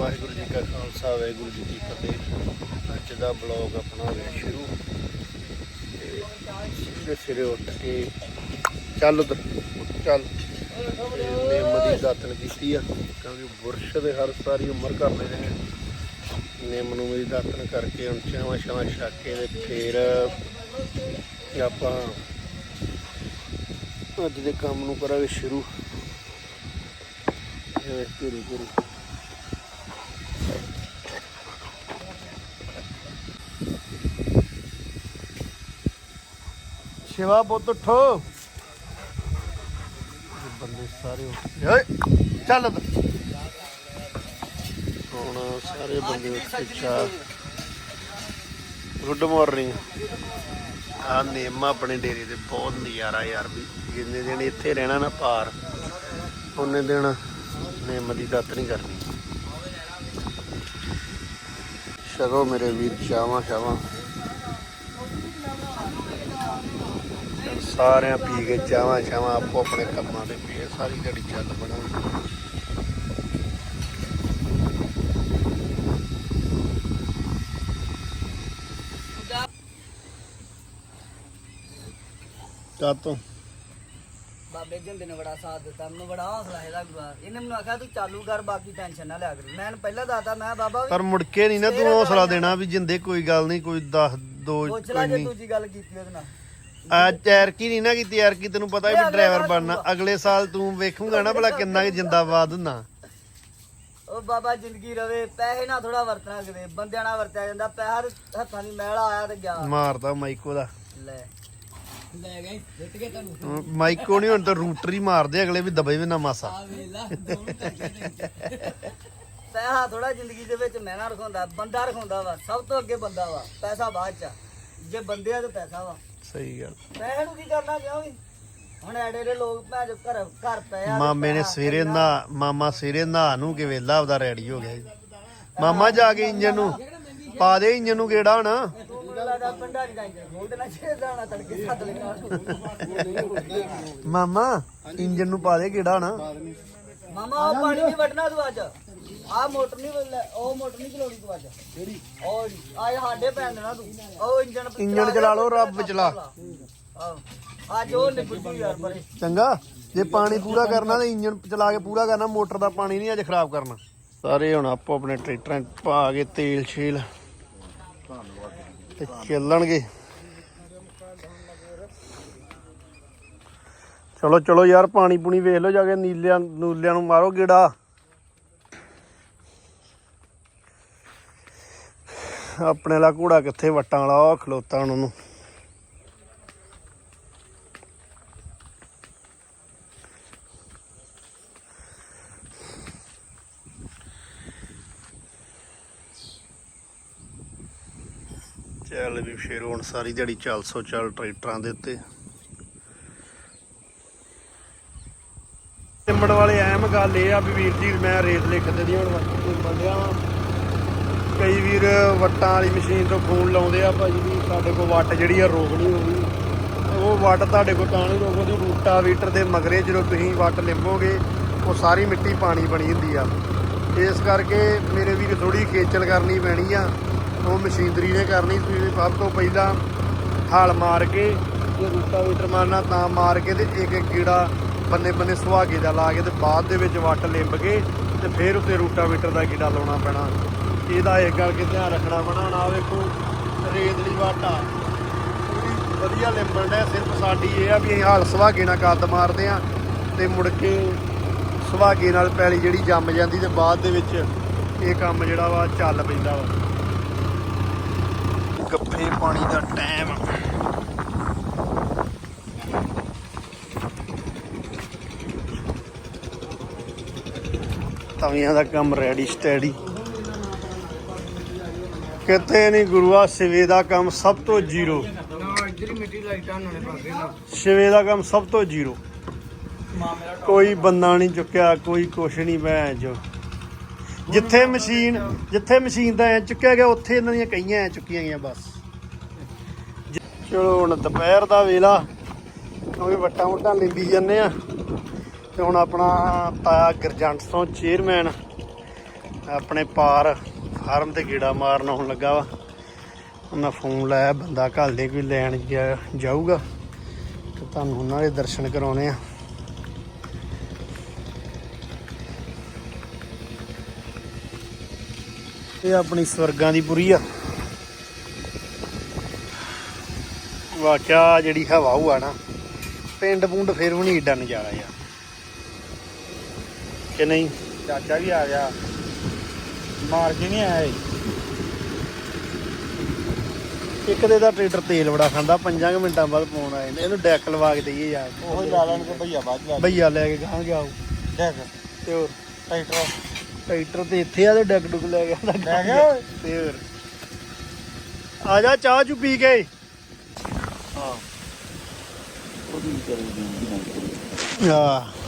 ਵਾਹਿਗੁਰੂ ਜੀ ਕਾ ਖਾਲਸਾ, ਵਾਹਿਗੁਰੂ ਜੀ ਕੀ ਫਤਿਹ। ਅੱਜ ਦਾ ਬਲੌਗ ਆਪਣਾ ਹੋ ਸ਼ੁਰੂ। ਤੇ ਸਵੇਰੇ ਸਵੇਰੇ ਉੱਠ ਕੇ ਚੱਲ ਚੱਲ। ਤੇ ਨਿੰਮ ਦੀ ਦਾਤਨ ਕੀਤੀ ਆ, ਕਿਉਂਕਿ ਬੁਰਸ਼ ਦੇ ਹਰ ਸਾਰੀ ਉਮਰ ਕਰ ਲੈਣੇ ਨੇ ਨਿੰਮ ਨੂੰ ਮੇਰੀ ਦਾਤਨ ਕਰਕੇ ਹੁਣ ਚਾਵਾਂ ਛਾਵਾਂ ਛੱਕ ਕੇ ਤੇ ਫੇਰ ਆਪਾਂ ਅੱਜ ਦੇ ਕੰਮ ਨੂੰ ਕਰਾਂਗੇ ਸ਼ੁਰੂ। ਇਹ ਧੀਰੇ ਧੀਰੇ। ਸ਼ਿਵਾ ਪੁੱਤ ਉਠੋ। ਬੰਦੇ ਸਾਰੇ ਉੱਠ ਗਏ। ਓਏ, ਚੱਲ ਉੱਧਰ। ਹੁਣ ਸਾਰੇ ਬੰਦੇ ਉੱਠ ਕੇ ਚਾਹ ਗੁੱਡ ਮਾਰਨਿੰਗ। ਆ ਨੇਮ ਆਪਣੇ ਡੇਰੇ ਦੇ ਬਹੁਤ ਨਜ਼ਾਰਾ ਯਾਰ ਵੀ। ਜਿੰਨੇ ਦਿਨ ਇੱਥੇ ਰਹਿਣਾ ਨਾ ਪਾਰ ਉਹਨੇ ਦਿਨ ਨੇਮ ਦੀ ਦਾਤ ਨਹੀਂ ਕਰਨੀ। ਸ਼ਗੋ ਮੇਰੇ ਵੀਰ ਚਾਵਾਂ ਚਾਵਾਂ ਸਾਰਿਆਂ ਪੀ ਕੇ ਚਾਵਾਂ ਚਾਵਾਂ ਆਪੋ ਆਪਣੇ ਕੰਮਾਂ ਤੇ ਪੀਏ ਸਾਰੀ ਦਿਹਾੜੀ ਚੱਲ ਬਣਾ ਕਾਤੋਂ ਬਾਬੇ ਜਿੰਦੇ ਨੇ ਬੜਾ ਸਾਥ ਦਿੱਤਾ ਮੈਨੂੰ ਬੜਾ ਹੌਸਲਾ ਇਹਦਾ ਗੁਰੂ ਇਹਨੇ ਮੈਨੂੰ ਆਖਿਆ ਤੂੰ ਚਾਲੂ ਕਰ ਬਾਕੀ ਟੈਨਸ਼ਨ ਨਾ ਲਿਆ ਕਰ। ਮੈਂ ਇਹਨੂੰ ਪਹਿਲਾਂ ਦੱਸਦਾ ਮੈਂ ਬਾਬਾ ਵੀ ਪਰ ਮੁੜ ਕੇ ਨਹੀਂ ਨਾ ਤੂੰ ਹੌਸਲਾ ਦੇਣਾ ਵੀ ਜਿੰਦੇ ਕੋਈ ਗੱਲ ਨਹੀਂ ਕੋਈ 10 ਦੋ ਪੁੱਛ ਲੈ ਕੋਈ ਜੇ ਨਹੀਂ ਦੂਜੀ ਗੱਲ ਕੀਤੀ ਉਹਦੇ ਨਾਲ। ਆ ਚੈਰਕੀ ਨਹੀਂ ਨਾ ਕੀਤੀ ਯਾਰ ਕੀ ਤੈਨੂੰ ਪਤਾ ਵੀ ਡਰਾਈਵਰ ਬਣਨਾ। ਅਗਲੇ ਸਾਲ ਤੂੰ ਵੇਖੂਗਾ ਨਾ ਭਲਾ ਕਿੰਨਾ ਕਿ ਜਿੰਦਾਬਾਦ ਹੁੰਨਾ ਉਹ ਬਾਬਾ ਜ਼ਿੰਦਗੀ ਰਵੇ ਪੈਸੇ ਨਾਲ ਥੋੜਾ ਵਰਤਣਾ ਕਿਤੇ। ਬੰਦਿਆਂ ਨਾਲ ਵਰਤਿਆ ਜਾਂਦਾ ਪੈਸਾ ਤੇ ਹੱਥਾਂ ਦੀ ਮੈਲ ਆਇਆ ਤੇ ਗਿਆ। ਮਾਰਦਾ ਮਾਈਕੋ ਦਾ। ਲੈ। ਲੈ ਗਏ ਜਿੱਤ ਗਏ ਤੁਹਾਨੂੰ ਮਾਈਕੋ ਨਹੀਂ ਹੁਣ ਤਾਂ ਰੂਟਰ ਹੀ ਮਾਰਦੇ ਅਗਲੇ ਵੀ ਦਬੇ ਵੀ ਨਾ ਮਾਸਾ। ਵੇਲਾ ਪੈਸਾ ਥੋੜਾ ਜ਼ਿੰਦਗੀ ਦੇ ਵਿੱਚ ਮਹਿਨਾ ਰਖਾਉਂਦਾ ਬੰਦਾ ਰਖਾਉਂਦਾ ਵਾ ਸਭ ਤੋਂ ਅੱਗੇ ਬੰਦਾ ਵਾ ਪੈਸਾ ਬਾਅਦ ਚ। ਜੇ ਬੰਦੇ ਆ ਤਾਂ ਪੈਸਾ ਵਾ। ਸਹੀ ਗੱਲ। ਪੈਸੇ ਨੂੰ ਕੀ ਕਰਨਾ ਕਿਉਂ ਵੀ? ਹੁਣ ਐਡੇ ਦੇ ਲੋਕ ਭੈਣ ਘਰ ਘਰ ਪਏ ਆ ਮਾਮੇ ਨੇ ਸਵੇਰੇ ਨਾ ਮਾਮਾ ਸਵੇਰੇ ਨਹਾ ਨੂੰ ਕੇ ਵੇਲਾ ਆਪਦਾ ਰੈਡੀ ਹੋ ਗਿਆ ਜੀ। ਮਾਮਾ ਜਾ ਕੇ ਇੰਜਨ ਨੂੰ ਪਾ ਦੇ ਇੰਜਨ ਨੂੰ ਗੇੜਾ ਹੁਣ। ਮਾਮਾ ਇੰਜਨ ਨੂੰ ਪਾ ਦੇ ਗੇੜਾ ਹੁਣ। ਮਾਮਾ ਉਹ ਪਾਣੀ ਨਹੀਂ ਵਟਣਾ ਤੂੰ ਅੱਜ। ਆ ਮੋਟਰ ਨਹੀਂ ਲੈ- ਉਹ ਮੋਟਰ ਨਹੀਂ ਚਲਾਉਣੀ ਤੂੰ ਅੱਜ। ਕਿਹੜੀ? ਉਹ ਆ ਸਾਡੇ ਪੈਣ ਦੇਣਾ ਤੂੰ। ਉਹ ਇੰਜਣ ਇੰਜਣ ਚਲਾ ਲਓ, ਰੱਬ ਚਲਾ। ਆਹੋ। ਅੱਜ ਉਹ ਨਿਬੜ ਜੂ ਯਾਰ ਪਰੇ। ਚੰਗਾ ਜੇ ਪਾਣੀ ਪੂਰਾ ਕਰਨਾ ਤੇ ਇੰਜਨ ਚਲਾ ਕੇ ਪੂਰਾ ਕਰਨਾ ਮੋਟਰ ਦਾ ਪਾਣੀ ਨਹੀਂ ਅੱਜ ਖਰਾਬ ਕਰਨਾ। ਸਾਰੇ ਹੁਣ ਆਪੋ ਆਪਣੇ ਟਰੈਕਟਰਾਂ 'ਚ ਪਾ ਕੇ ਤੇਲ ਛੇਲ ਤੇ ਚੱਲਣਗੇ। ਚਲੋ ਚਲੋ ਯਾਰ ਪਾਣੀ ਪੂਣੀ ਵੇਖ ਲਓ ਜਾ ਕੇ ਨੀਲਿਆਂ ਨੂਲਿਆਂ ਨੂੰ ਮਾਰੋ ਗੇੜਾ। ਆਪਣੇ ਵਾਲਾ ਘੋੜਾ ਕਿੱਥੇ ਵਟਾਂ ਵਾਲਾ ਉਹ ਖਲੋਤਾ ਹੁਣ ਉਹਨੂੰ ਚੱਲ ਵੀ ਫੇਰ ਹੁਣ ਸਾਰੀ ਦਿਹਾੜੀ ਚੱਲ ਸੋ ਚੱਲ ਟਰੈਕਟਰਾਂ ਦੇ ਉੱਤੇ। ਟਿੰਬੜ ਵਾਲੇ ਐਮ ਗੱਲ ਇਹ ਆ ਵੀ ਵੀਰ ਜੀ, ਮੈਂ ਰੇਟ ਲਿਖ ਦਿੰਦੀ ਹੁਣ ਬੰਦਿਆਂ ਵਾਂ। ਕਈ ਵੀਰ ਵੱਟਾਂ ਵਾਲੀ ਮਸ਼ੀਨ ਤੋਂ ਫੋਨ ਲਾਉਂਦੇ ਆ ਭਾਜੀ ਵੀ ਸਾਡੇ ਕੋਲ ਵੱਟ ਜਿਹੜੀ ਆ ਰੋਕਣੀ ਹੋਊਗੀ ਉਹ ਵੱਟ ਤੁਹਾਡੇ ਕੋਲ ਤਾਂ ਨਹੀਂ ਰੋਕਦੀ, ਰੂਟਾ ਵੀਟਰ ਦੇ ਮਗਰੇ ਜਦੋਂ ਤੁਸੀਂ ਵੱਟ ਲਿੰਬੋਗੇ ਉਹ ਸਾਰੀ ਮਿੱਟੀ ਪਾਣੀ ਬਣੀ ਹੁੰਦੀ ਆ। ਇਸ ਕਰਕੇ ਮੇਰੇ ਵੀਰ ਥੋੜੀ ਖੇਚਲ ਕਰਨੀ ਪੈਣੀ ਆ। ਉਹ ਮਸ਼ੀਨਰੀ ਨੇ ਕਰਨੀ, ਤੁਸੀਂ ਸਭ ਤੋਂ ਪਹਿਲਾਂ ਹਲ ਮਾਰ ਕੇ ਜੇ ਰੂਟਾ ਮਾਰਨਾ, ਤਾਂ ਮਾਰ ਕੇ ਤੇ ਇੱਕ ਇੱਕ ਕੀੜਾ ਬੰਨੇ ਬੰਨੇ ਸੁਹਾਗੇ ਦਾ ਲਾ ਕੇ ਤੇ ਬਾਅਦ ਦੇ ਵਿੱਚ ਵੱਟ ਲਿੰਬ ਕੇ ਤੇ ਫਿਰ ਉੱਤੇ ਰੂਟਾ ਵੀਟਰ ਦਾ ਕੀੜਾ ਲਾਉਣਾ ਪੈਣਾ। ਇਹਦਾ ਇੱਕ ਕਰਕੇ ਧਿਆਨ ਰੱਖਣਾ ਪੈਣਾ ਹੁਣ ਵੇਖੋ। ਰੇਤਲੀ ਵਾਟਾ। ਪੂਰੀ ਵਧੀਆ ਲਿੰਬਣ ਡਿਆ ਸਿਰਫ ਸਾਡੀ ਇਹ ਆ ਵੀ ਅਸੀਂ ਹਲ ਸੁਹਾਗੇ ਨਾਲ ਕੱਦ ਮਾਰਦੇ ਆ ਤੇ ਮੁੜ ਕੇ ਸੁਹਾਗੇ ਨਾਲ ਪੈਲੀ ਜਿਹੜੀ ਜੰਮ ਜਾਂਦੀ ਤੇ ਬਾਅਦ ਦੇ ਵਿੱਚ ਇਹ ਕੰਮ ਜਿਹੜਾ ਵਾ ਚੱਲ ਪੈਂਦਾ ਵਾ। ਗੱਫੇ ਪਾਣੀ ਦਾ ਟਾਈਮ। ਤਵੀਆਂ ਦਾ ਕੰਮ ਰੈਡੀ ਸਟੈਡੀ ਕਿਤੇ ਨਹੀਂ ਗੁਰੂਆ ਸਿਵੇ ਦਾ ਕੰਮ ਸਭ ਤੋਂ ਜ਼ੀਰੋ। ਇੱਧਰ ਮਿੱਟੀ ਲਾਈਟਾਂ ਨਾਲੇ ਪਾਦੇ ਨਾ ਸਿਵੇ ਦਾ ਕੰਮ ਸਭ ਤੋਂ ਜ਼ੀਰੋ। ਕੋਈ ਬੰਦਾ ਨਹੀਂ ਚੁੱਕਿਆ ਕੋਈ ਕੁਛ ਨਹੀਂ ਭੈਣ ਜੋ ਜਿੱਥੇ ਮਸ਼ੀਨ ਜਿੱਥੇ ਮਸ਼ੀਨ ਦਾ ਐ ਚੁੱਕਿਆ ਗਿਆ ਉੱਥੇ ਇਹਨਾਂ ਦੀਆਂ ਕਈਆਂ ਐ ਚੁੱਕੀਆਂ ਗਈਆਂ ਬਸ। ਚਲੋ ਹੁਣ ਦੁਪਹਿਰ ਦਾ ਵੇਲਾ। ਕਿਉਂਕਿ ਵੱਟਾਂ ਵੁੱਟਾਂ ਲਿੰਬੀ ਜਾਂਦੇ ਆ। ਤੇ ਹੁਣ ਆਪਣਾ ਤਾਇਆ ਗਰਜੰਟ ਤੋਂ ਚੇਅਰਮੈਨ ਆਪਣੇ ਪਾਰ ਫਾਰਮ ਤੇ ਗੇੜਾ ਮਾਰਨ ਆਉਣ ਲੱਗਾ ਵਾ। ਉਹਨਾਂ ਫੋਨ ਲਾਇਆ, ਬੰਦਾ ਘੱਲ ਦੇ ਕੋਈ ਲੈਣ ਜਾਊਗਾ। ਤੇ ਤੁਹਾਨੂੰ ਉਹਨਾਂ ਦੇ ਦਰਸ਼ਨ ਕਰਾਉਣੇ ਆ। ਇਹ ਆਪਣੀ ਸਵਰਗਾਂ ਦੀ ਪੁਰੀ ਆ। ਵਾਕਿਆ ਜਿਹੜੀ ਹਵਾ ਹੁਆ ਨਾ, ਪਿੰਡ ਪੁੰਡ ਫਿਰ ਵੀ ਨਹੀਂ ਏਡਾ ਨਜ਼ਾਰਾ ਆ ਕਿ ਨਹੀਂ, ਚਾਚਾ ਵੀ ਆ ਗਿਆ। ਮਾਰ ਕੇ ਨਹੀਂ ਆਇਆ ਇਹ। ਇੱਕ ਦੇ ਦਾ ਟਰੈਕਟਰ ਤੇਲ ਬੜਾ ਖਾਂਦਾ 5 ਮਿੰਟਾਂ ਬਾਅਦ ਪਾਉਣ ਆਏ ਨੇ। ਇਹਨੂੰ ਡੈਕ ਲਵਾ ਕੇ ਦਈਏ ਯਾਰ। ਉਹ ਲਾ ਲੈਣ ਕੇ ਭਈਆ ਬਾਅਦ ਲਾ ਭਈਆ ਲੈ ਕੇ ਗਾਂ ਗਿਆ ਉਹ ਦੇਖ ਤੇ ਹੋਰ? ਟਰੈਕਟਰ ਟਰੈਕਟਰ ਤੇ ਇੱਥੇ ਆ ਤੇ ਡੈਕ ਡੁਕ ਲੈ ਗਿਆ ਉਹਦਾ ਲੈ ਗਿਆ ਓਏ ਤੇ ਹੋਰ? ਆ ਜਾ ਚਾਹ ਚੂ ਪੀ ਕੇ। ਹਾਂ। ਉਹਦੀ ਕਰੂਗੀ ਆ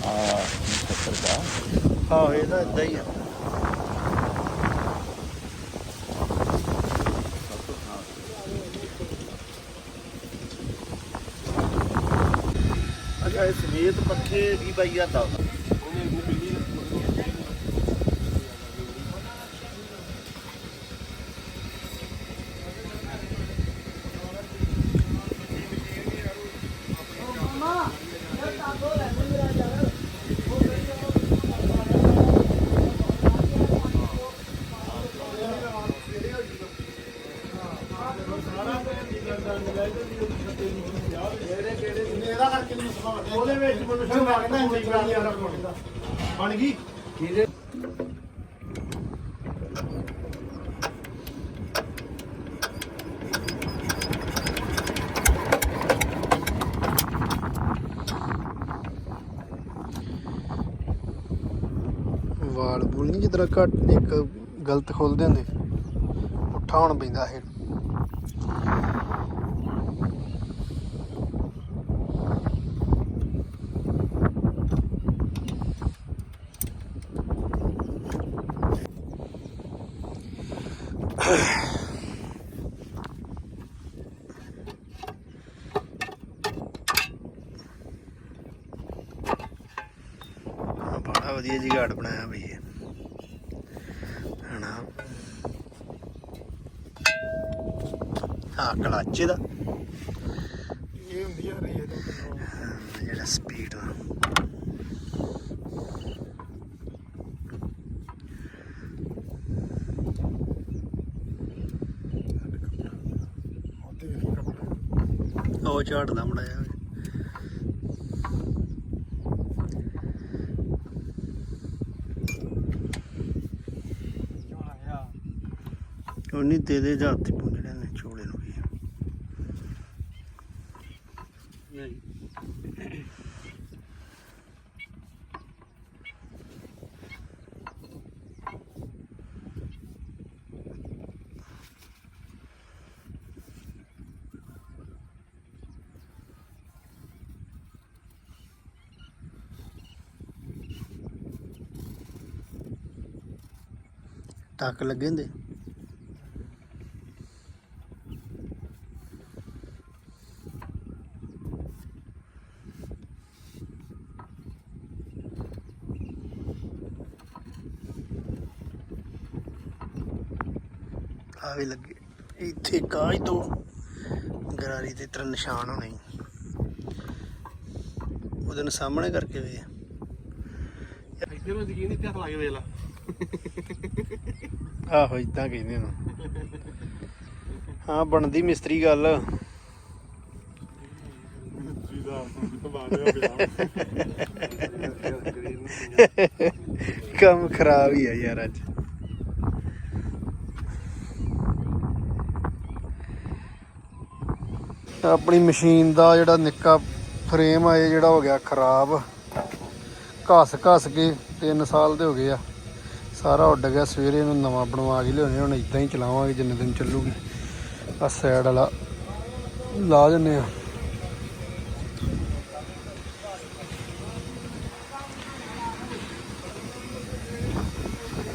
ਆ ਸੱਤਰ ਦਾ ਆਹੋ ਇਹ ਤਾਂ ਇਦਾਂ ਹੀ ਆ। ਸਮੇਤ ਪੱਖੇ ਵੀ ਬਾਈ ਉਹਦੇ ਵਿੱਚ ਮੈਨੂੰ ਇੰਨੀ ਬਣ ਗਈ ਵਾਲ ਬੁਲ ਨਹੀਂ ਜਿੱਦਾਂ ਘੱਟ ਇੱਕ ਗਲਤ ਖੋਲਦੇ ਹੁੰਦੇ। ਪੁੱਠਾ ਹੋਣ ਪੈਂਦਾ ਇਹ। ਬੜਾ ਵਧੀਆ ਜੀ ਘਾਟ ਬਣਾਇਆ ਬਈ ਇਹ। ਹਣਾ ਹਾਂ ਕਲਾਚੇ ਦਾ ਇਹ ਹੁੰਦੀ ਆ ਰਹੀ ਹੈ ਹਾਂ, ਜਿਹੜਾ ਸਪੀਡ ਆ ਉਹ ਝਾੜਦਾ ਮੜਾਇਆ ਉਹ ਨਹੀਂ ਦੇ ਦੇ ਜਾਂ ਹੱਥੀ ਪੁੰਜੜੇ ਨੇ ਚੋਲੇ ਨੂੰ ਵੀ ਟੱਕ ਲੱਗੇ ਹੁੰਦੇ। ਆਵੇ ਲੱਗੇ। ਇੱਥੇ ਕਾਜ ਤੋਂ ਗਰਾਰੀ ਤੇ ਤਰ ਨਿਸ਼ਾਨ ਹੋਣੇ ਉਹਦੇ ਨਾਲ ਸਾਹਮਣੇ ਕਰਕੇ ਵੇ ਇੱਥੇ ਨੂੰ ਯਕੀਨ ਇੱਥੇ ਹੱਥ ਲਾ ਕੇ ਵੇਖ ਲਾ। ਆਹੋ ਇਦਾਂ ਕਹਿੰਦੇ ਨੇ। ਹਾਂ, ਬਣਦੀ ਮਿਸਤਰੀ ਗੱਲ। ਜੀਦਾ ਤੋਂ ਕੰਮ ਖਰਾਬ ਹੀ ਆ ਯਾਰ ਅੱਜ। ਆਪਣੀ ਮਸ਼ੀਨ ਦਾ ਜਿਹੜਾ ਨਿੱਕਾ ਫਰੇਮ ਆ, ਇਹ ਜਿਹੜਾ ਹੋ ਗਿਆ ਖਰਾਬ। ਘਸ ਘਸ ਕੇ 3 ਸਾਲ ਦੇ ਹੋ ਗਏ ਆ। ਸਾਰਾ ਉੱਡ ਗਿਆ, ਸਵੇਰੇ ਇਹਨੂੰ ਨਵਾਂ ਬਣਵਾ ਕੇ ਲਿਆਉਣੇ, ਹੁਣ ਇਦਾਂ ਹੀ ਚਲਾਵਾਂਗੇ ਜਿੰਨੇ ਦਿਨ ਚੱਲੂਗੀ। ਆ ਸਾਈਡ ਵਾਲਾ ਲਾ ਦਿੰਨੇ ਆ।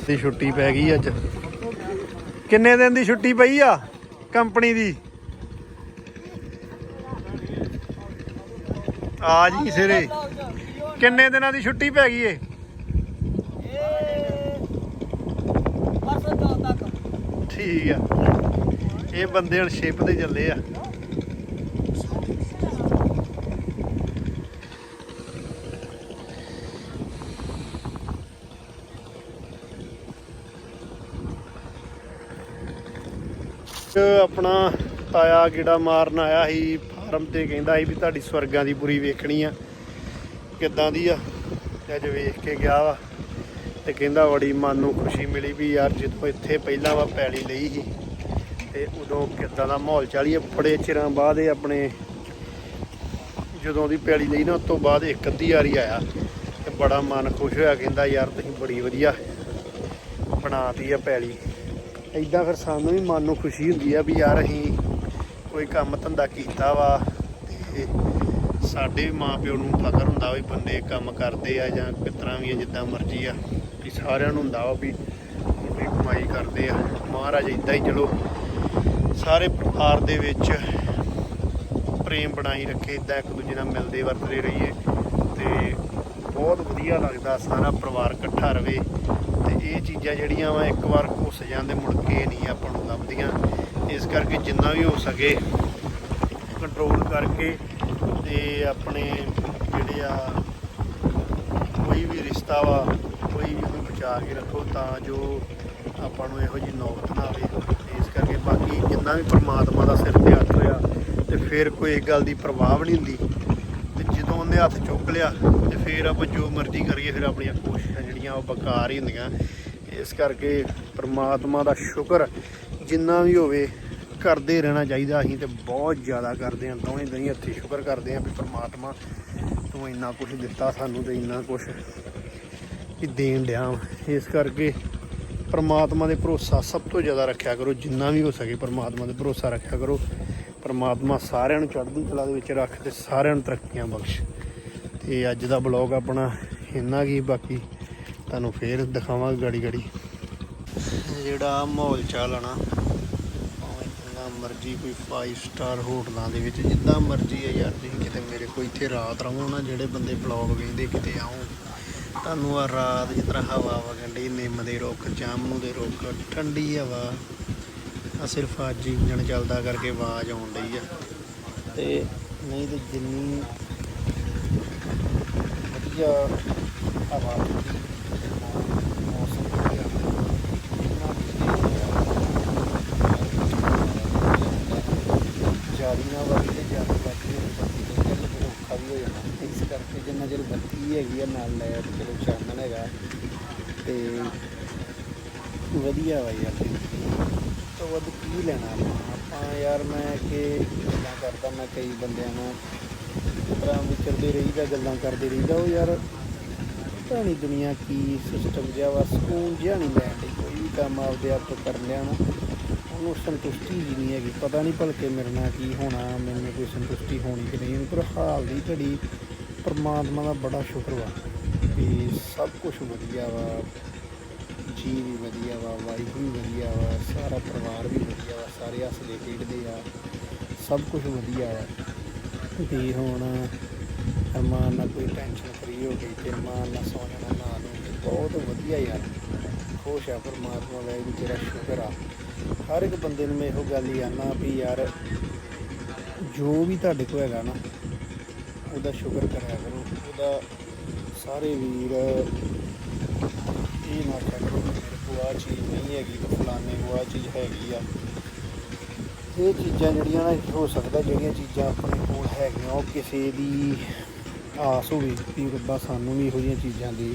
ਦੀ ਛੁੱਟੀ ਪੈ ਗਈ ਅੱਜ। ਕਿੰਨੇ ਦਿਨ ਦੀ ਛੁੱਟੀ ਪਈ ਆ ਕੰਪਨੀ ਦੀ? ਆ ਜੀ ਸਿਰੇ। ਕਿੰਨੇ ਦਿਨਾਂ ਦੀ ਛੁੱਟੀ ਪੈ ਗਈ ਏ? ਠੀਕ ਆ। ਇਹ ਬੰਦੇ ਹੁਣ ਸ਼ਿਪ ਤੇ ਚੱਲੇ ਆ। ਆਪਣਾ ਤਾਇਆ ਗੇੜਾ ਮਾਰਨ ਆਇਆ ਸੀ, ਫਾਰਮ ਤੇ ਕਹਿੰਦਾ ਸੀ ਵੀ ਤੁਹਾਡੀ ਸਵਰਗਾਂ ਦੀ ਪੂਰੀ ਵੇਖਣੀ ਆ। ਕਿੱਦਾਂ ਦੀ ਆ? ਅੱਜ ਵੇਖ ਕੇ ਗਿਆ ਵਾ। ਤੇ ਕਹਿੰਦਾ ਬੜੀ ਮਨ ਨੂੰ ਖੁਸ਼ੀ ਮਿਲੀ ਵੀ ਯਾਰ ਜਦੋਂ ਇੱਥੇ ਪਹਿਲਾਂ ਵਾ ਪੈਲੀ ਲਈ ਸੀ ਤੇ ਉਦੋਂ ਕਿੱਦਾਂ ਦਾ ਮਾਹੌਲ ਚਾਲੀ ਆ। ਬੜੇ ਚਿਰਾਂ ਬਾਅਦ ਇਹ ਆਪਣੇ ਜਦੋਂ ਦੀ ਪੈਲੀ ਲਈ ਨਾ, ਉਸ ਤੋਂ ਬਾਅਦ ਇੱਕ ਅੱਧੀ ਵਾਰੀ ਆਇਆ ਤੇ ਬੜਾ ਮਨ ਖੁਸ਼ ਹੋਇਆ, ਕਹਿੰਦਾ ਯਾਰ ਤੁਸੀਂ ਬੜੀ ਵਧੀਆ ਬਣਾਤੀ ਆ ਪੈਲੀ। ਐਦਾਂ ਫਿਰ ਸਾਨੂੰ ਵੀ ਮਨ ਨੂੰ ਖੁਸ਼ੀ ਹੁੰਦੀ ਆ ਵੀ ਯਾਰ ਅਸੀਂ ਕੋਈ ਕੰਮ ਧੰਦਾ ਕੀਤਾ ਵਾ ਤੇ ਸਾਡੇ ਵੀ ਮਾਂ ਪਿਓ ਨੂੰ ਫਖਰ ਹੁੰਦਾ ਵੀ ਬੰਦੇ ਕੰਮ ਕਰਦੇ ਆ ਜਾਂ ਕਿਸ ਤਰ੍ਹਾਂ ਵੀ ਆ, ਜਿੱਦਾਂ ਮਰਜ਼ੀ ਆ। ਵੀ ਸਾਰਿਆਂ ਨੂੰ ਹੁੰਦਾ ਵਾ ਵੀ ਮੁੰਡੇ ਕਮਾਈ ਕਰਦੇ ਆ। ਮਹਾਰਾਜ ਇਦਾਂ ਹੀ ਚਲੋ, ਸਾਰੇ ਪਰਿਵਾਰ ਦੇ ਵਿੱਚ ਪ੍ਰੇਮ ਬਣਾਈ ਰੱਖੇ ਇਦਾਂ ਇੱਕ ਦੂਜੇ ਨਾਲ ਮਿਲਦੇ ਵਰਤਦੇ ਰਹੀਏ ਤੇ ਬਹੁਤ ਵਧੀਆ ਲੱਗਦਾ ਸਾਰਾ ਪਰਿਵਾਰ ਇਕੱਠਾ ਰਵੇ ਤੇ ਇਹ ਚੀਜ਼ਾਂ ਜਿਹੜੀਆਂ ਵਾ ਇੱਕ ਵਾਰ ਘੁੱਸ ਜਾਂਦੇ, ਮੁੜ ਕੇ ਨਹੀਂ ਆਪਾਂ ਨੂੰ ਲੱਭਦੀਆਂ। ਇਸ ਕਰਕੇ ਜਿੰਨਾ ਵੀ ਹੋ ਸਕੇ ਕੰਟਰੋਲ ਕਰਕੇ ਤੇ ਆਪਣੇ ਜਿਹੜੇ ਆ ਕੋਈ ਵੀ ਰਿਸ਼ਤਾ ਵਾ ਬਚਾ ਕੇ ਰੱਖੋ ਤਾਂ ਜੋ ਆਪਾਂ ਨੂੰ ਇਹੋ ਜਿਹੀ ਨੌਬਤ ਨਾ ਆਵੇ ਇਸ ਕਰਕੇ। ਬਾਕੀ ਜਿੰਨਾ ਵੀ ਪਰਮਾਤਮਾ ਦਾ ਸਿਰ ਤੇ ਹੱਥ ਹੋਇਆ ਤੇ ਫਿਰ ਕੋਈ ਇੱਕ ਗੱਲ ਦੀ ਪ੍ਰਭਾਵ ਨਹੀਂ ਹੁੰਦੀ। ਤੇ ਜਦੋਂ ਉਹਨੇ ਹੱਥ ਚੁੱਕ ਲਿਆ ਤੇ ਫਿਰ ਆਪਾਂ ਜੋ ਮਰਜ਼ੀ ਕਰੀਏ, ਫਿਰ ਆਪਣੀਆਂ ਕੋਸ਼ਿਸ਼ਾਂ ਜਿਹੜੀਆਂ ਉਹ ਬੇਕਾਰ ਹੀ ਹੁੰਦੀਆਂ। ਇਸ ਕਰਕੇ ਪਰਮਾਤਮਾ ਦਾ ਸ਼ੁਕਰ ਜਿੰਨਾ ਵੀ ਹੋਵੇ, ਕਰਦੇ ਰਹਿਣਾ ਚਾਹੀਦਾ। ਅਸੀਂ ਤੇ ਬਹੁਤ ਜ਼ਿਆਦਾ ਕਰਦੇ ਹਾਂ, ਦੋਵੇਂ ਦਿਨੀ ਹੱਥੀ ਸ਼ੁਕਰ ਕਰਦੇ ਹਾਂ ਵੀ ਪਰਮਾਤਮਾ ਤੂੰ ਇੰਨਾ ਕੁਝ ਦਿੱਤਾ ਸਾਨੂੰ ਤੇ ਇੰਨਾ ਕੁਝ ਵੀ ਦੇਣ ਡਿਆ ਇਸ ਕਰਕੇ ਪਰਮਾਤਮਾ ਦੇ ਭਰੋਸਾ ਸਭ ਤੋਂ ਜ਼ਿਆਦਾ ਰੱਖਿਆ ਕਰੋ, ਜਿੰਨਾ ਵੀ ਹੋ ਸਕੇ ਪਰਮਾਤਮਾ ਦੇ ਭਰੋਸਾ ਰੱਖਿਆ ਕਰੋ। ਪਰਮਾਤਮਾ ਸਾਰਿਆਂ ਨੂੰ ਚੜ੍ਹਦੀ ਕਲਾ ਦੇ ਵਿੱਚ ਰੱਖ ਤੇ ਸਾਰਿਆਂ ਨੂੰ ਤਰੱਕੀਆਂ ਬਖਸ਼। ਤੇ ਅੱਜ ਦਾ ਬਲੌਗ ਆਪਣਾ ਇੰਨਾ ਕੀ, ਬਾਕੀ ਤੁਹਾਨੂੰ ਫੇਰ ਦਿਖਾਵਾਂਗੇ ਗਾੜੀ ਗਾੜੀ। ਜਿਹੜਾ ਮਾਹੌਲ ਚਾਲਣਾ ਭਾਵੇਂ ਜਿੰਨਾ ਮਰਜ਼ੀ ਕੋਈ 5 ਸਟਾਰ ਹੋਟਲਾਂ ਦੇ ਵਿੱਚ ਜਿੱਦਾਂ ਮਰਜ਼ੀ ਹੈ ਯਾਰ, ਤੁਸੀਂ ਕਿਤੇ ਮੇਰੇ ਕੋਲ ਇੱਥੇ ਰਾਤ ਰਹੋ ਨਾ, ਜਿਹੜੇ ਬੰਦੇ ਬਲੌਗ ਵੇਖਦੇ ਕਿਤੇ ਆਓ ਤੁਹਾਨੂੰ ਆ ਰਾਤ ਜਿਸ ਤਰ੍ਹਾਂ ਹਵਾ ਵਗਣ ਡਈ ਨਿੰਮ ਦੇ ਰੁੱਖ ਜਾਮਨੂ ਦੇ ਰੁੱਖ ਠੰਡੀ ਹਵਾ ਆ ਸਿਰਫ ਅੱਜ ਹੀ ਇੰਜਣ ਚੱਲਦਾ ਕਰਕੇ ਆਵਾਜ਼ ਆਉਣ ਡਈ ਆ। ਤੇ ਨਹੀਂ ਤੇ ਜਿੰਨੀ ਵਧੀਆ ਹਵਾ ਹੁੰਦੀ, ਮੌਸਮ ਵਧੀਆ ਇੰਨਾ ਜਾਰੀ ਤੇ ਜਾਰੀ ਬਾਕੀ ਫਿਰ ਔਖਾ ਵੀ ਹੋ ਜਾਣਾ। ਇਸ ਕਰਕੇ ਜਿੰਨਾ ਚਿਰ ਬੱਤੀ ਹੈਗੀ ਆ ਨਾਲ ਲੈ ਤੇ ਚਲੋ ਚਾਨਣ ਹੈਗਾ ਤੇ ਵਧੀਆ ਵਾ ਯਾਰ ਤੋਂ ਵੱਧ ਕੀ ਲੈਣਾ ਆਪਾਂ? ਆਪਾਂ ਯਾਰ ਮੈਂ ਕਿ ਗੱਲਾਂ ਕਰਦਾ, ਮੈਂ ਕਈ ਬੰਦਿਆਂ ਨੂੰ ਇਸ ਤਰ੍ਹਾਂ ਵਿਚਰਦੇ ਰਹੀਦਾ, ਗੱਲਾਂ ਕਰਦੇ ਰਹੀਦਾ। ਉਹ ਯਾਰ ਪਤਾ ਨਹੀਂ ਦੁਨੀਆ ਕੀ ਸਿਸਟਮ ਜਿਹਾ ਵਾ, ਸਕੂਨ ਜਿਹਾ ਨਹੀਂ ਲੈਣ ਦੀ ਕੋਈ ਵੀ ਕੰਮ ਆਪਦੇ ਆਪ ਤੋਂ ਕਰ ਲਿਆ ਨਾ, ਉਹਨੂੰ ਸੰਤੁਸ਼ਟੀ ਜੀ ਨਹੀਂ ਹੈਗੀ। ਪਤਾ ਨਹੀਂ ਭਲਕੇ ਮੇਰੇ ਨਾਲ ਕੀ ਹੋਣਾ, ਮੈਨੂੰ ਕੋਈ ਸੰਤੁਸ਼ਟੀ ਹੋਣੀ ਕਿ ਨਹੀਂ। ਪਰ ਹਾਲ ਦੀ ਘੜੀ ਪਰਮਾਤਮਾ ਦਾ ਬੜਾ ਸ਼ੁਕਰ ਵਾ ਵੀ ਸਭ ਕੁਝ ਵਧੀਆ ਵਾ। ਜੀ ਵੀ ਵਧੀਆ ਵਾ ਵਾਈਫ ਵੀ ਵਧੀਆ ਵਾ, ਸਾਰਾ ਪਰਿਵਾਰ ਵੀ ਵਧੀਆ ਵਾ, ਸਾਰੇ ਹੱਸਦੇ ਖੇਡਦੇ ਆ, ਸਭ ਕੁਝ ਵਧੀਆ ਵਾ। ਤੇ ਹੁਣ ਅਰਮਾਨ ਨਾਲ ਕੋਈ ਟੈਨਸ਼ਨ ਫਰੀ ਹੋ ਗਈ ਤੇ ਅਰਮਾਨ ਨਾਲ ਸੌ ਜਾਣਾ ਨਾ ਬਹੁਤ ਵਧੀਆ ਯਾਰ। ਖੁਸ਼ ਆ ਪਰਮਾਤਮਾ ਦਾ ਵੀ ਤੇਰਾ ਸ਼ੁਕਰ ਆ। ਹਰ ਇੱਕ ਬੰਦੇ ਨੂੰ ਮੈਂ ਇਹੋ ਗੱਲ ਹੀ ਆਨਾ ਵੀ ਯਾਰ, ਜੋ ਵੀ ਤੁਹਾਡੇ ਕੋਲ ਹੈਗਾ ਨਾ, ਉਹਦਾ ਸ਼ੁਕਰ ਕਰਿਆ ਕਰੋ। ਉਹਦਾ ਸਾਰੇ ਵੀਰ ਇਹ ਨਾ ਕਰੋ ਕਿ ਮੇਰੇ ਕੋਲ ਆ ਚੀਜ਼ ਨਹੀਂ ਹੈਗੀ ਤੇ ਫਲਾਣੇ ਕੋਲ ਆ ਚੀਜ਼ ਹੈਗੀ ਆ। ਇਹ ਚੀਜ਼ਾਂ ਜਿਹੜੀਆਂ ਨਾ, ਹੋ ਸਕਦਾ ਜਿਹੜੀਆਂ ਚੀਜ਼ਾਂ ਆਪਣੇ ਕੋਲ ਹੈਗੀਆਂ, ਉਹ ਕਿਸੇ ਦੀ ਆਸ ਹੋਵੇ ਕਿ ਰੱਬਾ ਸਾਨੂੰ ਵੀ ਇਹੋ ਜਿਹੀਆਂ ਚੀਜ਼ਾਂ ਦੇ।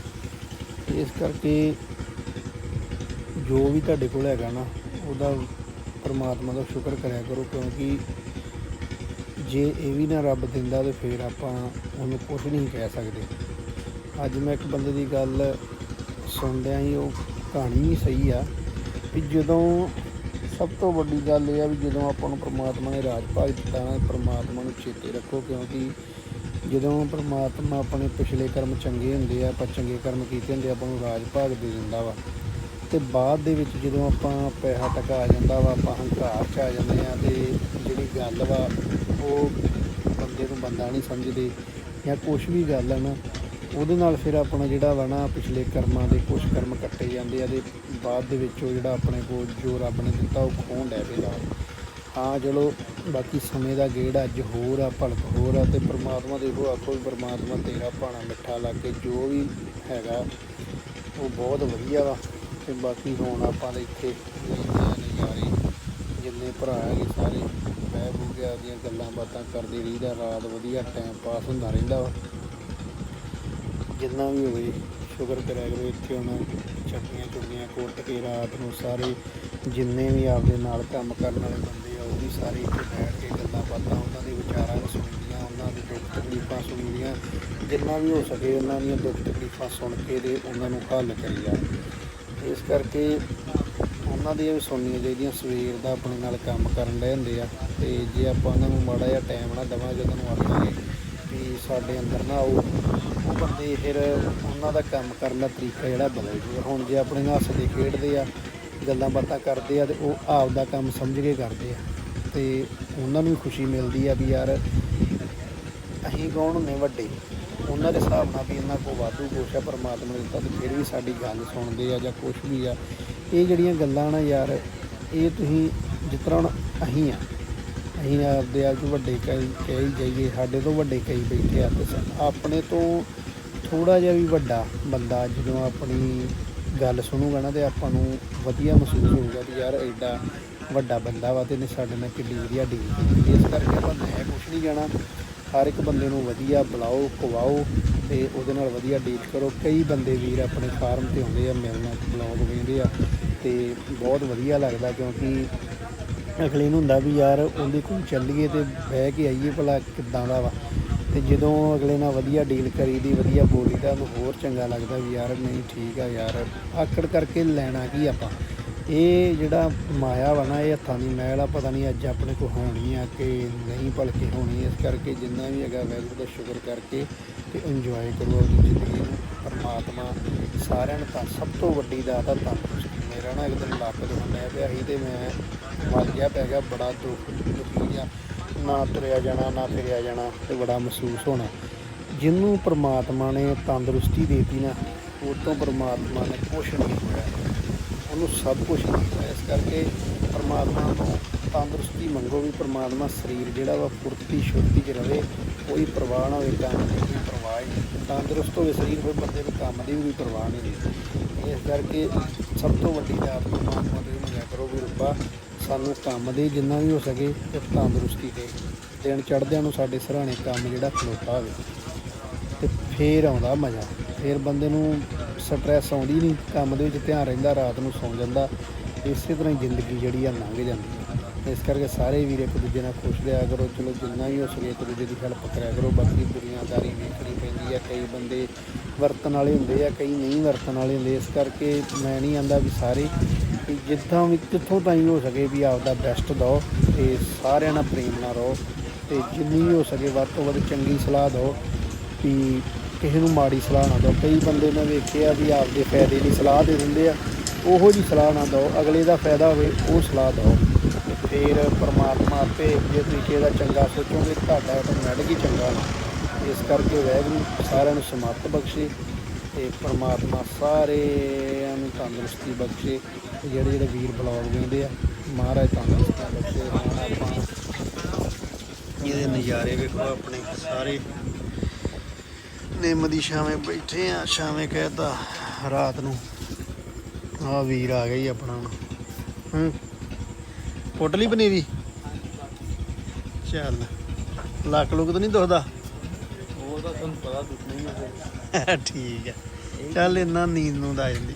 ਇਸ ਕਰਕੇ ਜੋ ਵੀ ਤੁਹਾਡੇ ਕੋਲ ਹੈਗਾ ਨਾ, ਉਹਦਾ ਪਰਮਾਤਮਾ ਦਾ ਸ਼ੁਕਰ ਕਰਿਆ ਕਰੋ, ਕਿਉਂਕਿ ਜੇ ਇਹ ਵੀ ਨਾ ਰੱਬ ਦਿੰਦਾ ਤੇ ਫਿਰ ਆਪਾਂ ਉਹਨੂੰ ਕੁਝ ਨਹੀਂ ਕਹਿ ਸਕਦੇ। ਅੱਜ ਮੈਂ ਇੱਕ ਬੰਦੇ ਦੀ ਗੱਲ ਸੁਣਦਿਆਂ ਹੀ ਉਹ ਕਹਾਣੀ ਹੀ ਸਹੀ ਆ ਵੀ ਜਦੋਂ ਸਭ ਤੋਂ ਵੱਡੀ ਗੱਲ ਇਹ ਆ ਵੀ ਜਦੋਂ ਆਪਾਂ ਨੂੰ ਪ੍ਰਮਾਤਮਾ ਨੇ ਰਾਜ ਭਾਗ ਦਿੱਤਾ ਨਾ ਪ੍ਰਮਾਤਮਾ ਨੂੰ ਚੇਤੇ ਰੱਖੋ ਕਿਉਂਕਿ ਜਦੋਂ ਪ੍ਰਮਾਤਮਾ ਆਪਣੇ ਪਿਛਲੇ ਕਰਮ ਚੰਗੇ ਹੁੰਦੇ ਆ ਆਪਾਂ ਚੰਗੇ ਕਰਮ ਕੀਤੇ ਹੁੰਦੇ ਆ, ਆਪਾਂ ਨੂੰ ਰਾਜ ਭਾਗ ਦੇ ਦਿੰਦਾ ਵਾ। ਤੇ ਬਾਅਦ ਦੇ ਵਿੱਚ ਜਦੋਂ ਆਪਾਂ ਪੈਸਾ ਟਕਾ ਆ ਜਾਂਦਾ ਵਾ ਆਪਾਂ ਹੰਕਾਰ ਚ ਆ ਜਾਂਦੇ ਆ ਤੇ ਜਿਹੜੀ ਗੱਲ ਵਾ ਉਹ ਬੰਦੇ ਨੂੰ ਬੰਦਾ ਨਹੀਂ ਸਮਝਦੇ ਜਾਂ ਕੁਝ ਵੀ ਗੱਲ ਆ ਨਾ ਉਹਦੇ ਨਾਲ ਫਿਰ ਆਪਣਾ ਜਿਹੜਾ ਵਾ ਨਾ, ਪਿਛਲੇ ਕਰਮਾਂ ਦੇ ਕੁਝ ਕਰਮ ਕੱਟੇ ਜਾਂਦੇ ਆ, ਤੇ ਬਾਅਦ ਦੇ ਵਿੱਚ ਉਹ ਜਿਹੜਾ ਆਪਣੇ ਕੋਲ ਜੋ ਰੱਬ ਨੇ ਦਿੱਤਾ, ਉਹ ਖੋਣ ਲੈ ਪਏਗਾ ਹਾਂ, ਚਲੋ, ਬਾਕੀ ਸਮੇਂ ਦਾ ਗੇੜ ਅੱਜ ਹੋਰ ਆ, ਭਲਕ ਹੋਰ ਆ, ਤੇ ਪ੍ਰਮਾਤਮਾ ਦੇ ਉਹ ਆਖੋ ਵੀ ਪ੍ਰਮਾਤਮਾ ਤੇਰਾ ਭਾਣਾ ਮਿੱਠਾ ਲਾ ਕੇ ਜੋ ਵੀ ਹੈਗਾ, ਉਹ ਬਹੁਤ ਵਧੀਆ ਵਾ। ਤੇ ਬਾਕੀ ਹੁਣ ਆਪਾਂ ਦੇ ਇੱਥੇ ਲੈਂਦੇ ਆ ਨਜ਼ਾਰੇ, ਜਿੰਨੇ ਭਰਾ ਹੈਗੇ ਸਾਰੇ ਬਹਿ ਬੂ ਕੇ ਆਪਦੀਆਂ ਗੱਲਾਂ ਬਾਤਾਂ ਕਰਦੇ ਰਹੀਦਾ, ਰਾਤ ਵਧੀਆ ਟਾਈਮ ਪਾਸ ਹੁੰਦਾ ਰਹਿੰਦਾ ਵਾ। ਜਿੰਨਾ ਵੀ ਹੋਵੇ ਸ਼ੁਕਰ ਕਰਿਆ ਕਰੋ ਇੱਥੇ ਹੁਣ ਚਟਨੀਆਂ ਚੁਟਨੀਆਂ ਕੁੱਟ ਕੇ ਰਾਤ ਨੂੰ ਸਾਰੇ ਜਿੰਨੇ ਵੀ ਆਪਦੇ ਨਾਲ ਕੰਮ ਕਰਨ ਵਾਲੇ ਬੰਦੇ ਆ, ਉਹ ਵੀ ਸਾਰੇ ਇੱਥੇ ਬੈਠ ਕੇ ਗੱਲਾਂ ਬਾਤਾਂ ਉਹਨਾਂ ਦੇ ਵਿਚਾਰਾਂ ਨੂੰ ਸੁਣੀਆਂ ਉਹਨਾਂ ਦੀ ਦੁੱਖ ਤਕਲੀਫਾਂ ਸੁਣਦੀਆਂ। ਜਿੰਨਾ ਵੀ ਹੋ ਸਕੇ ਉਹਨਾਂ ਦੀਆਂ ਦੁੱਖ ਤਕਲੀਫਾਂ ਸੁਣ ਕੇ ਤੇ ਉਹਨਾਂ ਨੂੰ ਹੱਲ ਕਰੀਆ ਇਸ ਕਰਕੇ ਉਹਨਾਂ ਦੀਆਂ ਵੀ ਸੁਣਨੀਆਂ ਚਾਹੀਦੀਆਂ, ਸਵੇਰ ਦਾ ਆਪਣੇ ਨਾਲ ਕੰਮ ਕਰਨ ਦੇ ਹੁੰਦੇ ਆ। ਤੇ ਜੇ ਆਪਾਂ ਉਹਨਾਂ ਨੂੰ ਮਾੜਾ ਜਿਹਾ ਟਾਈਮ ਨਾ ਦੇਵਾਂਗੇ ਉਹਨਾਂ ਨੂੰ ਆਖਾਂਗੇ ਵੀ ਸਾਡੇ ਅੰਦਰ ਨਾ ਆਓ ਬੰਦੇ ਫਿਰ ਉਹਨਾਂ ਦਾ ਕੰਮ ਕਰਨ ਦਾ ਤਰੀਕਾ ਜਿਹੜਾ ਬਦਲ ਜੂਗਾ ਹੁਣ ਜੇ ਆਪਣੇ ਨਾਲ ਹੱਸਦੇ, ਖੇਡਦੇ ਆ, ਗੱਲਾਂ ਬਾਤਾਂ ਕਰਦੇ ਆ ਤੇ ਉਹ ਆਪ ਦਾ ਕੰਮ ਸਮਝ ਕੇ ਕਰਦੇ ਆ। ਤੇ ਉਹਨਾਂ ਨੂੰ ਵੀ ਖੁਸ਼ੀ ਮਿਲਦੀ ਆ ਵੀ ਯਾਰ ਅਸੀਂ ਕੌਣ ਨੇ ਵੱਡੇ? ਉਹਨਾਂ ਦੇ ਹਿਸਾਬ ਨਾਲ ਵੀ ਇਹਨਾਂ ਕੋਲ ਵਾਧੂ ਕੁਛ ਆ ਪਰਮਾਤਮਾ ਨੇ ਦਿੱਤਾ ਤੇ ਫਿਰ ਵੀ ਸਾਡੀ ਗੱਲ ਸੁਣਦੇ ਆ ਜਾਂ ਕੁਛ ਵੀ ਆ। ਇਹ ਜਿਹੜੀਆਂ ਗੱਲਾਂ ਨਾ ਯਾਰ, ਇਹ ਤੁਸੀਂ ਜਿਸ ਤਰ੍ਹਾਂ ਅਸੀਂ ਆ, ਅਸੀਂ ਆਪਦੇ ਆਪ ਤੋਂ ਵੱਡੇ ਕਈ ਕਹੀ ਜਾਈਏ, ਸਾਡੇ ਤੋਂ ਵੱਡੇ ਕਈ ਬੈਠੇ ਆ। ਤੇ ਆਪਣੇ ਤੋਂ ਥੋੜਾ ਜਿਹਾ ਵੀ ਵੱਡਾ ਬੰਦਾ ਜਦੋਂ ਆਪਣੀ ਗੱਲ ਸੁਣੂਗਾ ਨਾ ਤੇ ਆਪਾਂ ਨੂੰ ਵਧੀਆ ਮਹਿਸੂਸ ਹੋਊਗਾ ਵੀ ਯਾਰ ਐਡਾ ਵੱਡਾ ਬੰਦਾ ਵਾ ਤੇ ਇਹਨੇ ਸਾਡੇ ਨਾਲ ਕਿੰਨੀ ਵਧੀਆ ਡੀਲ ਕੀਤੀ। ਇਸ ਕਰਕੇ ਆਪਾਂ ਮੈਂ ਕੁਛ ਨਹੀਂ ਜਾਣਾ ਹਰ ਇੱਕ ਬੰਦੇ ਨੂੰ ਵਧੀਆ ਬੁਲਾਓ, ਖਵਾਓ ਤੇ ਉਹਦੇ ਨਾਲ ਵਧੀਆ ਡੀਲ ਕਰੋ। ਕਈ ਬੰਦੇ ਵੀਰ ਆਪਣੇ ਫਾਰਮ ਤੇ ਆਉਂਦੇ ਆ, ਮਿਲਣਾ ਬਲੌਗ ਵੇਖਦੇ ਆ ਤੇ ਬਹੁਤ ਵਧੀਆ ਲੱਗਦਾ ਕਿਉਂਕਿ ਅਗਲੇ ਨੂੰ ਹੁੰਦਾ ਵੀ ਯਾਰ ਉਹਦੇ ਕੋਲ ਚੱਲੀਏ ਤੇ ਬਹਿ ਕੇ ਆਈਏ ਭਲਾ ਕਿੱਦਾਂ ਦਾ ਵਾ। ਤੇ ਜਦੋਂ ਅਗਲੇ ਨਾਲ ਵਧੀਆ ਡੀਲ ਕਰੀਦੀ, ਵਧੀਆ ਬੋਲੀਦਾ, ਉਹਨੂੰ ਹੋਰ ਚੰਗਾ ਲੱਗਦਾ ਵੀ ਯਾਰ ਨਹੀਂ ਠੀਕ ਆ ਯਾਰ, ਆਕੜ ਕਰਕੇ ਲੈਣਾ ਕੀ ਆਪਾਂ? ਇਹ ਜਿਹੜਾ ਮਾਇਆ ਵਾ ਨਾ, ਇਹ ਹੱਥਾਂ ਦੀ ਮੈਲ ਆ, ਪਤਾ ਨਹੀਂ ਅੱਜ ਆਪਣੇ ਕੋ ਹੋਣੀ ਆ ਕਿ ਨਹੀਂ ਭਲਕੇ ਹੋਣੀ, ਇਸ ਕਰਕੇ ਜਿੰਨਾ ਵੀ ਹੈਗਾ ਵੈਗੁਰੂ ਦਾ ਸ਼ੁਕਰ ਕਰਕੇ ਤੇ ਇੰਜੋਏ ਕਰੋ ਆਪਣੀ ਜ਼ਿੰਦਗੀ ਨੂੰ। ਪਰਮਾਤਮਾ ਸਾਰਿਆਂ ਨੂੰ ਤਾਂ ਸਭ ਤੋਂ ਵੱਡੀ ਦਾਤ ਆ, ਤੰਦਰੁਸਤੀ। ਮੇਰਾ ਨਾ ਇੱਕ ਦਿਨ ਲੱਕ ਦੁਖਣ ਪਿਆ ਸੀ ਤੇ ਮੈਂ ਮਰ ਗਿਆ, ਪੈ ਗਿਆ ਬੜਾ ਦੁੱਖ, ਦੁਖੀ ਜਿਹਾ। ਨਾ ਤੁਰਿਆ ਜਾਣਾ, ਨਾ ਫਿਰਿਆ ਜਾਣਾ ਤੇ ਬੜਾ ਮਹਿਸੂਸ ਹੋਣਾ। ਜਿਹਨੂੰ ਪ੍ਰਮਾਤਮਾ ਨੇ ਤੰਦਰੁਸਤੀ ਦੇਤੀ ਨਾ, ਉਹ ਤੋਂ ਪ੍ਰਮਾਤਮਾ ਨੇ ਕੁਛ ਨਹੀਂ ਹੋਇਆ ਉਹਨੂੰ ਸਭ ਕੁਝ ਦਿੱਤਾ ਇਸ ਕਰਕੇ ਪਰਮਾਤਮਾ ਨੂੰ ਤੰਦਰੁਸਤੀ ਮੰਗੋ ਵੀ ਪਰਮਾਤਮਾ ਸਰੀਰ ਜਿਹੜਾ ਵਾ ਫੁਰਤੀ ਸ਼ੁਰਤੀ 'ਚ ਰਵੇ, ਕੋਈ ਪਰਵਾਹ ਨਾ ਹੋਵੇ ਕੰਮ ਦੀ ਕੋਈ ਪਰਵਾਹ ਨਹੀਂ। ਤੰਦਰੁਸਤ ਹੋਵੇ ਸਰੀਰ ਕੋਈ ਬੰਦੇ ਨੂੰ ਕੰਮ ਦੀ ਵੀ ਕੋਈ ਪਰਵਾਹ ਨਹੀਂ ਇਸ ਕਰਕੇ ਸਭ ਤੋਂ ਵੱਡੀ ਦਾਤ ਪਰਮਾਤਮਾ ਦੇ ਮੰਗਿਆ ਕਰੋ ਵੀ ਰੱਬਾ ਸਾਨੂੰ ਕੰਮ ਦੇ ਜਿੰਨਾ ਵੀ ਹੋ ਸਕੇ ਤੇ ਤੰਦਰੁਸਤੀ ਦੇ। ਦਿਨ ਚੜ੍ਹਦਿਆਂ ਨੂੰ ਸਾਡੇ ਸਰਾਣੇ ਕੰਮ ਜਿਹੜਾ ਖਲੋਤਾ ਹੋਵੇ। ਤੇ ਫੇਰ ਆਉਂਦਾ ਮਜ਼ਾ। ਫੇਰ ਬੰਦੇ ਨੂੰ ਸਟ੍ਰੈਸ ਆਉਂਦੀ ਨਹੀਂ, ਕੰਮ ਦੇ ਵਿੱਚ ਧਿਆਨ ਰਹਿੰਦਾ, ਰਾਤ ਨੂੰ ਸੌਂ ਜਾਂਦਾ। ਇਸੇ ਤਰ੍ਹਾਂ ਹੀ ਜ਼ਿੰਦਗੀ ਜਿਹੜੀ ਆ ਲੰਘ ਜਾਂਦੀ ਹੈ ਇਸ ਕਰਕੇ ਸਾਰੇ ਵੀਰ ਇੱਕ ਦੂਜੇ ਨਾਲ ਖੁਸ਼ ਰਿਹਾ ਕਰੋ। ਚਲੋ ਜਿੰਨਾ ਵੀ ਹੋ ਸਕੇ ਇੱਕ ਦੂਜੇ ਦੀ ਹੈਲਪ ਕਰਿਆ ਕਰੋ। ਬਾਕੀ ਦੁਨੀਆਦਾਰੀ ਵੇਖਣੀ ਪੈਂਦੀ ਆ। ਕਈ ਬੰਦੇ ਵਰਤਣ ਵਾਲੇ ਹੁੰਦੇ ਆ, ਕਈ ਨਹੀਂ ਵਰਤਣ ਵਾਲੇ ਹੁੰਦੇ। ਇਸ ਕਰਕੇ ਮੈਂ ਨਹੀਂ ਆਂਦਾ ਵੀ ਸਾਰੇ ਵੀ ਜਿੱਦਾਂ ਵੀ ਜਿੱਥੋਂ ਤਾਈਂ ਹੋ ਸਕੇ ਵੀ ਆਪਦਾ ਬੈਸਟ ਦਿਓ ਤੇ ਸਾਰਿਆਂ ਨਾਲ ਪ੍ਰੇਮ ਨਾਲ ਰਹੋ ਤੇ ਜਿੰਨੀ ਵੀ ਹੋ ਸਕੇ ਵੱਧ ਤੋਂ ਵੱਧ ਚੰਗੀ ਸਲਾਹ ਦਿਓ ਵੀ ਕਿਸੇ ਨੂੰ ਮਾੜੀ ਸਲਾਹ ਨਾ ਦਿਓ। ਕਈ ਬੰਦੇ ਮੈਂ ਵੇਖਿਆ ਵੀ ਆਪਦੇ ਫਾਇਦੇ ਦੀ ਸਲਾਹ ਦੇ ਦਿੰਦੇ ਆ, ਉਹੋ ਜੀ ਸਲਾਹ ਨਾ ਦਿਓ, ਅਗਲੇ ਦਾ ਫਾਇਦਾ ਹੋਵੇ ਉਹ ਸਲਾਹ ਦਿਓ। ਫਿਰ ਪਰਮਾਤਮਾ ਆਪੇ ਜੇ ਤਰੀਕੇ ਦਾ ਚੰਗਾ ਸੋਚੋਗੇ, ਤੁਹਾਡਾ ਆਟੋਮੈਟਿਕ ਹੀ ਚੰਗਾ। ਇਸ ਕਰਕੇ ਵੈਗਰੂ ਸਾਰਿਆਂ ਨੂੰ ਸਮਾਪਤ ਬਖਸ਼ੇ। ਤੇ ਪਰਮਾਤਮਾ ਸਾਰਿਆਂ ਨੂੰ ਤੰਦਰੁਸਤੀ ਬਖਸ਼ੇ ਤੇ ਜਿਹੜੇ ਜਿਹੜੇ ਵੀਰ ਬਲੌਗ ਵੇਂਦੇ ਆ ਮਹਾਰਾਜ ਤੰਦਰੁਸਤੀ ਬਖਸ਼ੇ ਆਪਾਂ ਇਹਦੇ ਨਜ਼ਾਰੇ ਵੇਖੋ ਆਪਣੇ ਸਾਰੇ। ਨਿੰਮ ਦੀ ਛਾਵੇਂ ਬੈਠੇ ਆ ਛਾਵੇਂ ਕਹਿਤਾ ਰਾਤ ਨੂੰ। ਆ ਵੀਰ ਆ ਗਿਆ ਹੀ ਆਪਣਾ ਹੂੰ। ਪੁੱਟ ਲਈ ਪਨੀਰੀ? ਚੱਲ। ਲੱਕ ਲੁਕ ਤਾਂ ਨਹੀਂ ਦੁਖਦਾ? ਉਹ ਤਾਂ ਤੁਹਾਨੂੰ ਪਤਾ ਦੁੱਖ ਨਹੀਂ ਹੈ ਠੀਕ ਹੈ। ਚੱਲ ਇੰਨਾ ਨੀਂਦ ਨੂੰ ਆ ਜਾਂਦੀ।